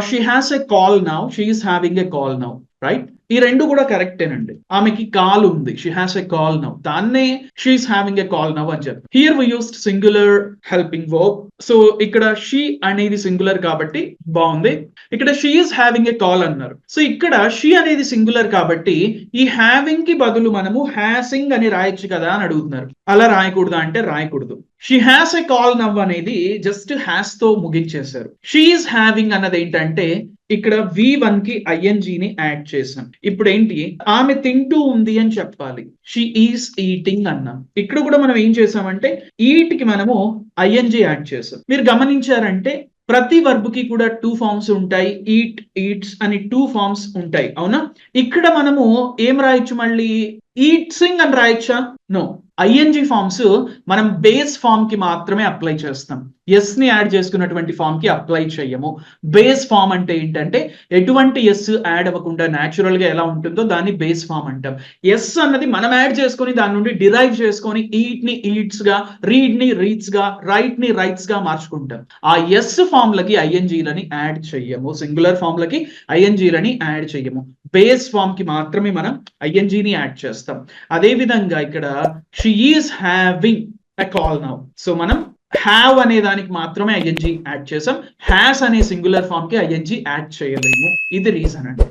She has a call now she is having a call now right ఈ రెండు కూడా కరెక్టేనండి ఆమెకి కాల్ ఉంది. She has a call now దాన్నే she is having a call now అని చెప్పి. Here we used singular helping verb so ఇక్కడ షీ అనేది సింగులర్ కాబట్టి బాగుంది. ఇక్కడ she is having a call అన్నారు. సో ఇక్కడ షీ అనేది సింగులర్ కాబట్టి ఈ హ్యావింగ్కి బదులు మనము హ్యాసింగ్ అని రాయొచ్చు కదా అని అడుగుతున్నారు. అలా రాయకూడదా అంటే రాయకూడదు. She has a call now అనేది జస్ట్ హ్యాస్తో ముగించేశారు. షీఈస్ హ్యావింగ్ అన్నది ఏంటంటే ఇక్కడ వి వన్కి ఐఎన్జి ని యాడ్ చేసాం ఇప్పుడు ఏంటి? ఆమె తింటూ ఉంది అని చెప్పాలి. షీ ఈస్ ఈటింగ్ అన్నాం. ఇక్కడ కూడా మనం ఏం చేసామంటే ఈట్కి మనము ఐఎన్జి యాడ్ చేసాం మీరు గమనించారంటే ప్రతి వర్బ్కి కూడా టూ ఫార్మ్స్ ఉంటాయి ఈట్ ఈట్స్ అని టూ ఫార్మ్స్ ఉంటాయి అవునా? ఇక్కడ మనము ఏం రాయొచ్చు మళ్ళీ? ఈట్సింగ్ అని రాయొచ్చా? నో ఐఎన్జి ఫామ్స్ మనం బేస్ ఫామ్కి మాత్రమే అప్లై చేస్తాం. ఎస్ని యాడ్ చేసుకున్నటువంటి ఫామ్కి అప్లై చేయము. బేస్ ఫామ్ అంటే ఏంటంటే ఎటువంటి ఎస్ యాడ్ అవ్వకుండా న్యాచురల్గా ఎలా ఉంటుందో దాన్ని బేస్ ఫామ్ అంటాం. ఎస్ అన్నది మనం యాడ్ చేసుకొని దాని నుండి డిరైవ్ చేసుకొని ఈట్ని ఈట్స్గా రీడ్ని రీడ్స్గా రైట్ని రైట్స్గా మార్చుకుంటాం. ఆ ఎస్ ఫామ్ లకి ఐఎన్జీలని యాడ్ చెయ్యము సింగులర్ ఫామ్ లకి ఐఎన్జీలని యాడ్ చెయ్యము బేస్ ఫామ్కి మాత్రమే మనం ఐఎన్జీని యాడ్ చేస్తాం. అదే విధంగా ఇక్కడ she is having a call now so మనం హ్యావ్ అనే దానికి మాత్రమే ఐఎన్జి యాడ్ చేసాం హ్యాస్ అనే సింగులర్ ఫామ్కి ఐఎన్జి యాడ్ చేయలేము ఇది రీజన్ అండి